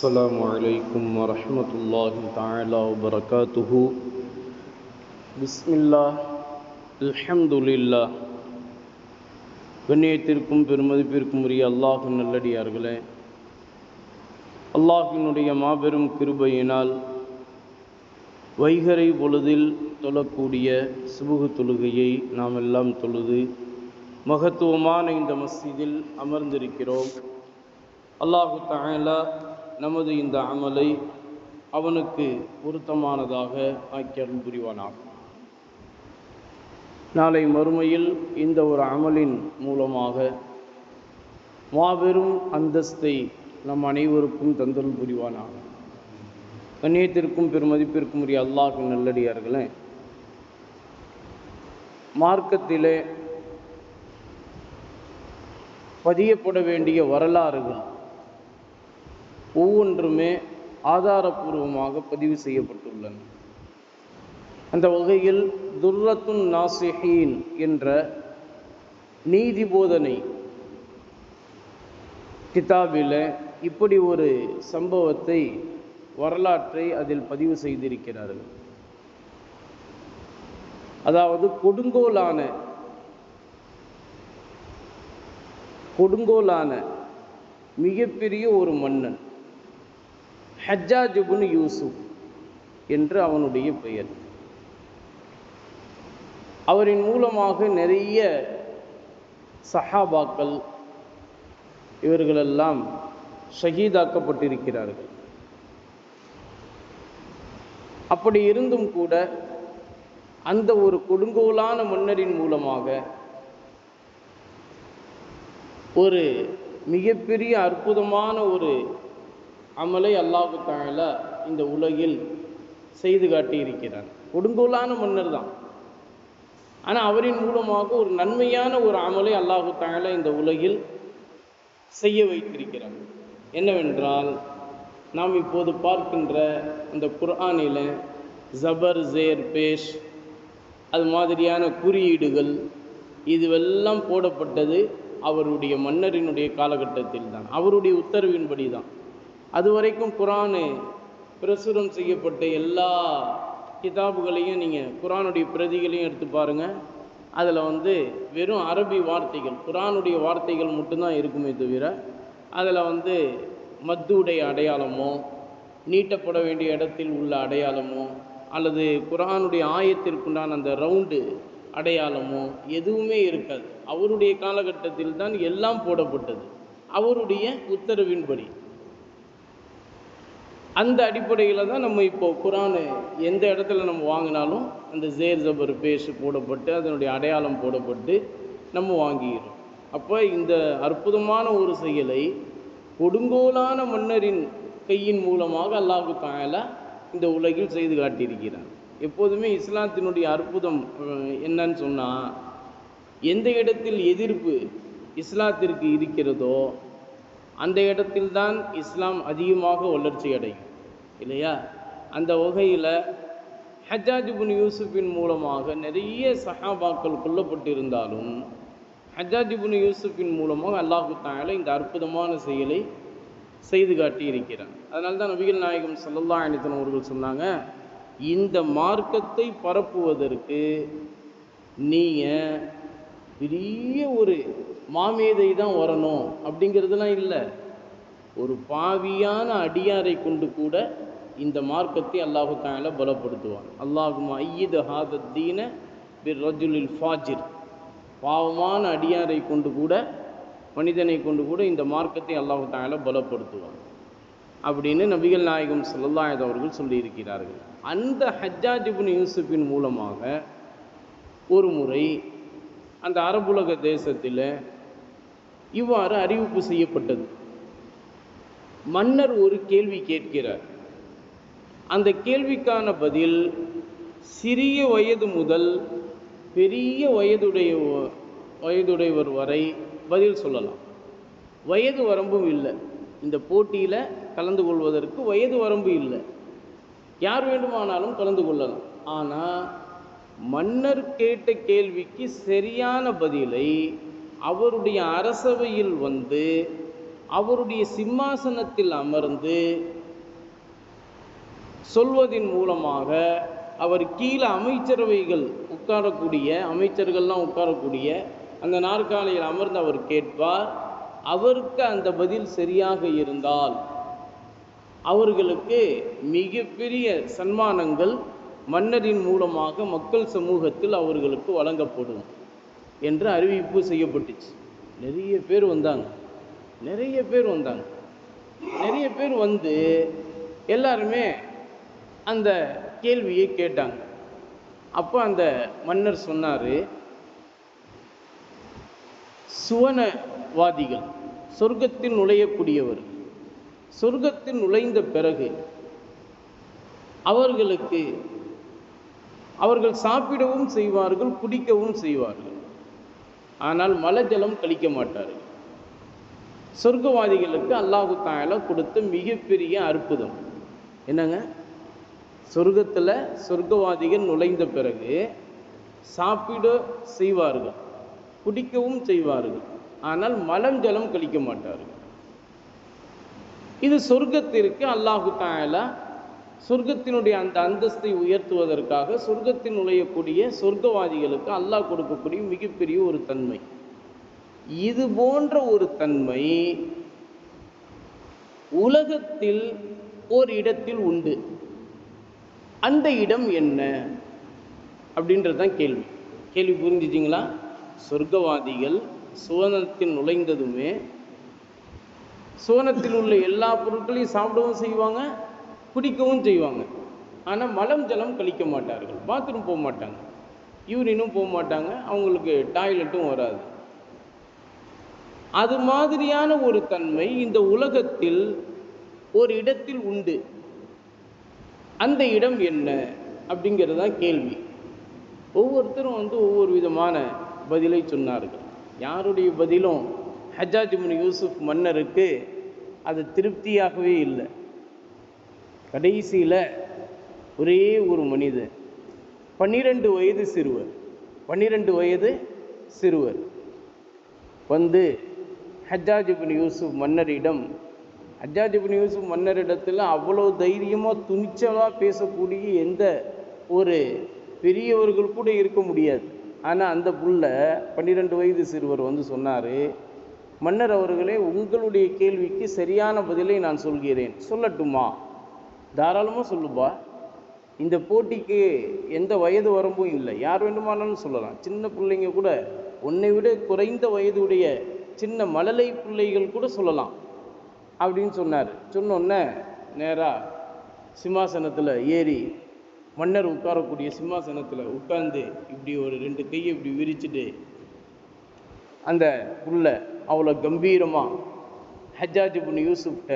السلام عليكم ورحمة الله تعالى وبركاته بسم الله الحمد لله கண்ணியத்திற்கும் பெருமதிப்பிற்கும் உரிய அல்லாஹின் நல்லடியார்களே அல்லாஹினுடைய மாபெரும் கிருபையினால் வைகரை பொழுதில் தொழக்கூடிய சுபுகு தொழுகையை நாம் எல்லாம் தொழுது மகத்துவமான இந்த மஸ்ஜிதில் அமர்ந்திருக்கிறோம் அல்லாஹு தஆலா நமது இந்த அமலை அவனுக்கு பொருத்தமானதாக ஆக்கி அருள் நாளை மறுமையில் இந்த ஒரு அமலின் மூலமாக மாபெரும் அந்தஸ்தை நம் அனைவருக்கும் தந்தல் புரிவானாக கண்ணியத்திற்கும் பெருமதிப்பிற்கும் உரிய அல்லாஹ் நல்லடியார்களே மார்க்கத்திலே பதியப்பட வேண்டிய வரலாறுகள் ஒவ்வொன்றுமே ஆதாரபூர்வமாக பதிவு செய்யப்பட்டுள்ளன. அந்த வகையில் துர்ரத்துன் நாசிஹீன் என்ற நீதி போதனை கிதாபில் இப்படி ஒரு சம்பவத்தை வரலாற்றை அதில் பதிவு செய்திருக்கிறார்கள். அதாவது கொடுங்கோலான கொடுங்கோலான மிகப்பெரிய ஒரு மன்னன் ஹஜ்ஜாஜுபுன் யூசுப் என்று அவனுடைய பெயர். அவரின் மூலமாக நிறைய சஹாபாக்கள் இவர்களெல்லாம் ஷஹீதாக்கப்பட்டிருக்கிறார்கள். அப்படி இருந்தும் கூட அந்த ஒரு கொடுங்கோலான மன்னரின் மூலமாக ஒரு மிகப்பெரிய அற்புதமான ஒரு அமலை அல்லாஹு தாழ இந்த உலகில் செய்து காட்டியிருக்கிறார் கொடுங்கோலான மன்னர் தான். ஆனால் அவரின் மூலமாக ஒரு நன்மையான ஒரு அமலை அல்லாஹு தாழ இந்த உலகில் செய்ய வைத்திருக்கிறார் என்னவென்றால் நாம் இப்போது பார்க்கின்ற அந்த குர்ஆனில் ஜபர் ஜேர் பேஷ் அது மாதிரியான குறியீடுகள் இதுவெல்லாம் போடப்பட்டது அவருடைய மன்னரினுடைய காலகட்டத்தில் தான் அவருடைய உத்தரவின்படி தான் அது வரைக்கும் குரானு பிரசுரம் செய்யப்பட்ட எல்லா கிதாபுகளையும் நீங்கள் குரானுடைய பிரதிகளையும் எடுத்து பாருங்கள் அதில் வந்து வெறும் அரபி வார்த்தைகள் குரானுடைய வார்த்தைகள் மட்டும்தான் இருக்குமே தவிர அதில் வந்து மத்துடைய அடையாளமோ நீட்டப்பட வேண்டிய இடத்தில் உள்ள அடையாளமோ அல்லது குரானுடைய ஆயத்திற்குண்டான அந்த ரவுண்டு அடையாளமோ எதுவுமே இருக்காது. அவருடைய காலகட்டத்தில் தான் எல்லாம் போடப்பட்டது. அவருடைய உத்தரவின்படி. அந்த அடிப்படையில் தான் நம்ம இப்போ குரானு எந்த இடத்துல நம்ம வாங்கினாலும் அந்த ஜேர் ஜபர் பேஷ் போடப்பட்டு அதனுடைய அடையாளம் போடப்பட்டு நம்ம வாங்கிக்கிறோம். அப்போ இந்த அற்புதமான ஒரு செயலை கொடுங்கோலான மன்னரின் கையின் மூலமாக அல்லாஹு தாயலா இந்த உலகில் செய்து காட்டியிருக்கிறார் எப்போதுமே இஸ்லாத்தினுடைய அற்புதம் என்னன்னு சொன்னால் எந்த இடத்தில் எதிர்ப்பு இஸ்லாத்திற்கு இருக்கிறதோ அந்த இடத்தில்தான் இஸ்லாம் அதிகமாக வளர்ச்சி அடையும். இல்லையா? அந்த வகையில் ஹஜ்ஜாஜிபுன் யூசுஃபின் மூலமாக நிறைய சஹாபாக்கள் கொல்லப்பட்டிருந்தாலும் ஹஜ்ஜாஜிபுன் யூசுஃபின் மூலமாக அல்லாஹு தாயால இந்த அற்புதமான செயலை செய்து காட்டி இருக்கிறார் அதனால தான் நபிகள் நாயகம் சல்லல்லா அனித்தன் அவர்கள் சொன்னாங்க இந்த மார்க்கத்தை பரப்புவதற்கு நீங்கள் பெரிய ஒரு மாமேதை தான் வரணும் அப்படிங்கிறதுலாம் இல்லை. ஒரு பாவியான அடியாரை கொண்டு கூட இந்த மார்க்கத்தை அல்லாஹு தாயால பலப்படுத்துவான். அல்லாஹுமா ஐயது ஹாதத்தீன பிர் ரஜுலில் ஃபாஜிர். பாவமான அடியாரை கொண்டு கூட மனிதனை கொண்டு கூட இந்த மார்க்கத்தை அல்லாஹு தாயால பலப்படுத்துவான். அப்படின்னு நபிகள் நாயகம் சல்லாயத் அவர்கள் சொல்லியிருக்கிறார்கள். அந்த ஹஜ்ஜாஜிபின் யூசுஃபின் மூலமாக ஒரு முறை அந்த அரபுலக தேசத்தில் இவ்வாறு அறிவிப்பு செய்யப்பட்டது. மன்னர் ஒரு கேள்வி கேட்கிறார். அந்த கேள்விக்கான பதில் சிறிய வயது முதல் பெரிய வயதுடைய வயதுடையவர் வரை பதில் சொல்லலாம். வயது வரம்பும் இல்லை. இந்த போட்டியில் கலந்து கொள்வதற்கு வயது வரம்பு இல்லை. யார் வேண்டுமானாலும் கலந்து கொள்ளலாம். ஆனால் மன்னர் கேட்ட கேள்விக்கு சரியான பதிலை அவருடைய அரசவையில் வந்து அவருடைய சிம்மாசனத்தில் அமர்ந்து சொல்வதின் மூலமாக அவர் கீழே அமைச்சரவைகள் உட்காரக்கூடிய அமைச்சர்கள்லாம் உட்காரக்கூடிய அந்த நாற்காலியில் அமர்ந்து அவர் கேட்பார் அவருக்கு அந்த பதில் சரியாக இருந்தால் அவர்களுக்கு மிகப்பெரிய சன்மானங்கள் மன்னரின் மூலமாக மக்கள் சமூகத்தில் அவர்களுக்கு வழங்கப்படும். என்று அறிவிப்பு செய்யப்பட்டுச்சு. நிறைய பேர் வந்தாங்க. நிறைய பேர் வந்தாங்க. நிறைய பேர் வந்து எல்லாருமே அந்த கேள்வியை கேட்டாங்க. அப்போ அந்த மன்னர் சொன்னார் சுவனவாதிகள் சொர்க்கத்தில் நுழையக்கூடியவர் சொர்க்கத்தில் நுழைந்த பிறகு அவர்களுக்கு அவர்கள் சாப்பிடவும் செய்வார்கள் குடிக்கவும் செய்வார்கள். ஆனால் மலஜலம் கழிக்க மாட்டார்கள். சொர்க்கவாதிகளுக்கு அல்லாஹு தாயால கொடுத்த மிகப்பெரிய அற்புதம். என்னங்க? சொர்க்கத்தில் சொர்க்கவாதிகள் நுழைந்த பிறகு சாப்பிட செய்வார்கள் குடிக்கவும் செய்வார்கள் ஆனால் மலம் ஜலம் கழிக்க மாட்டார்கள். இது சொர்க்கத்திற்கு அல்லாஹு தாயாலா சொர்க்கத்தினுடைய அந்த அந்தஸ்தை உயர்த்துவதற்காக சொர்க்கத்தில் நுழையக்கூடிய சொர்க்கவாதிகளுக்கு அல்லாஹ் கொடுக்கக்கூடிய மிகப்பெரிய ஒரு தன்மை. இது போன்ற ஒரு தன்மை உலகத்தில் ஓர் இடத்தில் உண்டு. அந்த இடம் என்ன அப்படின்றது தான் கேள்வி. கேள்வி புரிஞ்சுச்சிங்களா சொர்க்கவாதிகள் சுவனத்தில் நுழைந்ததுமே சுவனத்தில் உள்ள எல்லா பொருட்களையும் சாப்பிடவும் செய்வாங்க குடிக்கவும் செய்வாங்க. ஆனால் மலம் ஜலம் கழிக்க மாட்டார்கள். பாத்ரூம் போக மாட்டாங்க. யூரினும் போக மாட்டாங்க. அவங்களுக்கு டாய்லெட்டும் வராது. அது மாதிரியான ஒரு தன்மை இந்த உலகத்தில் ஒரு இடத்தில் உண்டு. அந்த இடம் என்ன அப்படிங்கிறது தான் கேள்வி. ஒவ்வொருத்தரும் வந்து ஒவ்வொரு விதமான பதிலை சொன்னார்கள். யாருடைய பதிலும் ஹஜாஜ் முன் யூசுப் மன்னருக்கு அது திருப்தியாகவே இல்லை. கடைசியில் ஒரே ஒரு மனிதன் பன்னிரெண்டு வயது சிறுவர். பன்னிரெண்டு வயது சிறுவர். வந்து ஹஜ்ஜாஜ் பின் யூசுப் மன்னரிடம் ஹஜ்ஜாஜ் பின் யூசுப் மன்னரிடத்தில் அவ்வளோ தைரியமாக துணிச்சலாக பேசக்கூடிய எந்த ஒரு பெரியவர்கள் கூட இருக்க முடியாது. ஆனால் அந்த புள்ள பன்னிரெண்டு வயது சிறுவர் வந்து சொன்னார் மன்னர் அவர்களே உங்களுடைய கேள்விக்கு சரியான பதிலை நான் சொல்கிறேன். சொல்லட்டுமா? தாராளமாக சொல்லுப்பா. இந்த போட்டிக்கு எந்த வயது வரம்பும் இல்லை. யார் வேண்டுமானாலும் சொல்லலாம். சின்ன பிள்ளைங்க கூட உன்னை விட குறைந்த வயதுடைய சின்ன மழலை பிள்ளைகள் கூட சொல்லலாம் அப்படின்னு சொன்னார். சொன்னோன்னே நேராக சிம்மாசனத்தில் ஏறி மன்னர் உட்காரக்கூடிய சிம்மாசனத்தில் உட்கார்ந்து இப்படி ஒரு ரெண்டு கையை இப்படி விரிச்சுட்டு அந்த புள்ள அவ்வளோ கம்பீரமாக ஹஜ்ஜாஜ் பின் யூசுஃப்கிட்ட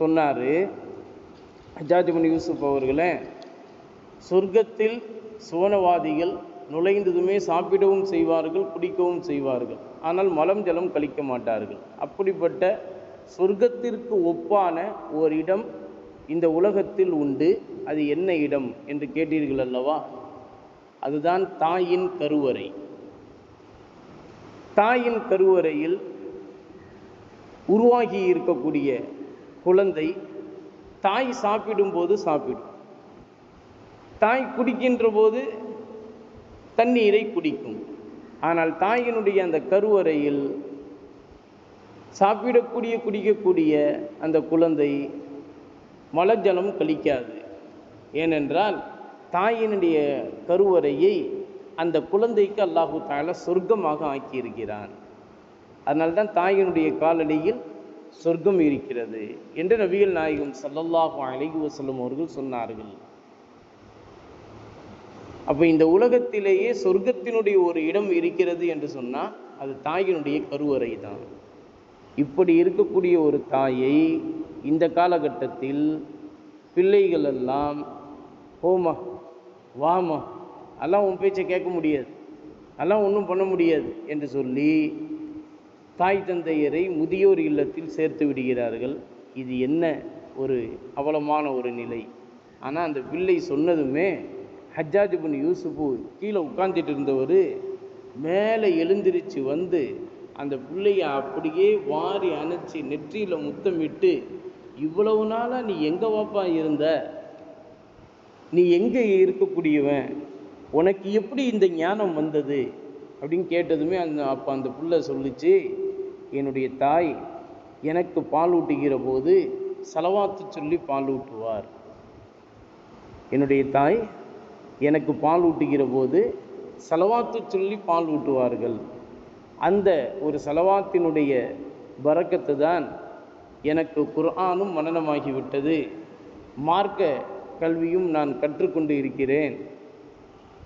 சொன்னார். ஹஜ்ஜாஜ் பின் யூசுப் அவர்களே சொர்க்கத்தில் சுவனவாதிகள் நுழைந்ததுமே சாப்பிடவும் செய்வார்கள் குடிக்கவும் செய்வார்கள். ஆனால் மலம் ஜலம் கழிக்க மாட்டார்கள். அப்படிப்பட்ட சொர்க்கத்திற்கு ஒப்பான ஒரு இடம் இந்த உலகத்தில் உண்டு. அது என்ன இடம் என்று கேட்டீர்கள் அல்லவா? அதுதான் தாயின் கருவறை. தாயின் கருவறையில் உருவாகி இருக்கக்கூடிய குழந்தை தாய் சாப்பிடும்போது சாப்பிடும் தாய் குடிக்கின்ற போது தண்ணீரை குடிக்கும். ஆனால் தாயினுடைய அந்த கருவறையில் சாப்பிடக்கூடிய குடிக்கக்கூடிய அந்த குழந்தை மலஜலம் கழிக்காது. ஏனென்றால் தாயினுடைய கருவறையை அந்த குழந்தைக்கு அல்லாஹு தாலா சொர்க்கமாக ஆக்கியிருக்கிறான். அதனால்தான் தாயினுடைய காலடியில் சொர்க்கம் இருக்கிறது என்று நபிகள் நாயகம் சல்லல்லாஹு அலைஹி வஸல்லம் அவர்கள் சொன்னார்கள். அப்போ இந்த உலகத்திலேயே சொர்க்கத்தினுடைய ஒரு இடம் இருக்கிறது என்று சொன்னால் அது தாயினுடைய கருவறை தான். இப்படி இருக்கக்கூடிய ஒரு தாயை இந்த காலகட்டத்தில் பிள்ளைகள் எல்லாம் போமா வாமா அதெல்லாம் உன் பேச்சை கேட்க முடியாது அதெல்லாம் ஒன்றும் பண்ண முடியாது என்று சொல்லி தாய் தந்தையரை முதியோர் இல்லத்தில் சேர்த்து விடுகிறார்கள். இது என்ன ஒரு அவலமான ஒரு நிலை. ஆனால் அந்த பிள்ளை சொன்னதுமே ஹஜ்ஜாஜ் பின் யூசுஃபு கீழே உட்கார்ந்துட்டு இருந்தவர் மேலே எழுந்திருச்சு வந்து அந்த பிள்ளைய அப்படியே வாரி அணைச்சி நெற்றியில் முத்தமிட்டு இவ்வளவு நாளாக நீ எங்கே வாப்பா இருந்த? நீ எங்கே இருக்கக்கூடியவன்? உனக்கு எப்படி இந்த ஞானம் வந்தது? அப்படின்னு கேட்டதுமே அந்த அப்போ அந்த புள்ள சொல்லிச்சு என்னுடைய தாய் எனக்கு பால் ஊட்டுகிற போது செலவாத்து சொல்லி பால் ஊட்டுவார். என்னுடைய தாய் எனக்கு பால் ஊட்டுகிற போது செலவாத்து சொல்லி பால் ஊட்டுவார்கள். அந்த ஒரு செலவாத்தினுடைய பறக்கத்து தான் எனக்கு குர்ஆனும் மனநமாகிவிட்டது மார்க்க கல்வியும் நான் கற்றுக்கொண்டு இருக்கிறேன்.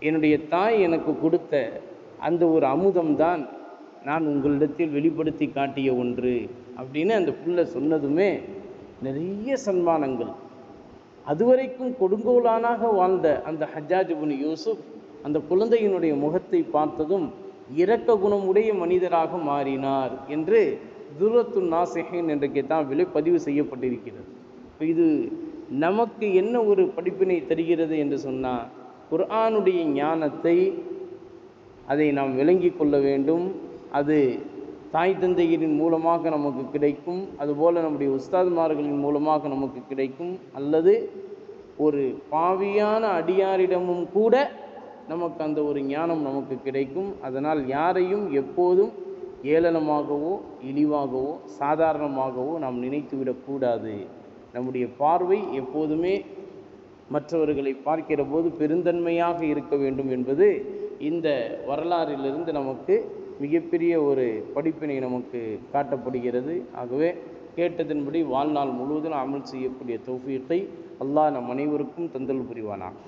என்னுடைய தாய் எனக்கு கொடுத்த அந்த ஒரு அமுதம் தான் நான் உங்களிடத்தில் வெளிப்படுத்தி காட்டிய ஒன்று அப்படின்னு அந்த புள்ள சொன்னதுமே நிறைய சன்மானங்கள். அதுவரைக்கும் கொடுங்கோலானாக வாழ்ந்த அந்த ஹஜ்ஜாஜ் யூசுப் அந்த குழந்தையினுடைய முகத்தை பார்த்ததும் இரக்க குணமுடைய மனிதராக மாறினார் என்று துரத்து நாசிஹின் என்ற விலை பதிவு செய்யப்பட்டிருக்கிறது. இது நமக்கு என்ன ஒரு படிப்பினை தருகிறது என்று சொன்னால் குர்ஆனுடைய ஞானத்தை அதை நாம் விளங்கி கொள்ள வேண்டும். அது தாய் தந்தையரின் மூலமாக நமக்கு கிடைக்கும் அதுபோல் நம்முடைய உஸ்தாத்மார்களின் மூலமாக நமக்கு கிடைக்கும் அல்லது ஒரு பாவியான அடியாரிடமும் கூட நமக்கு அந்த ஒரு ஞானம் நமக்கு கிடைக்கும். அதனால் யாரையும் எப்போதும் ஏளனமாகவோ இழிவாகவோ சாதாரணமாகவோ நாம் நினைத்து விடக்கூடாது. நம்முடைய பார்வை எப்போதுமே மற்றவர்களை பார்க்கிற போது பெருந்தன்மையாக இருக்க வேண்டும் என்பது இந்த வரலாறிலிருந்து நமக்கு மிகப்பெரிய ஒரு படிப்பினை நமக்கு காட்டப்படுகிறது. ஆகவே கேட்டதன்படி வாழ்நாள் முழுவதும் அமல் செய்யக்கூடிய தௌஃபீத்தை அல்லாஹ் நம் அனைவருக்கும் தந்தல் புரிவானாக.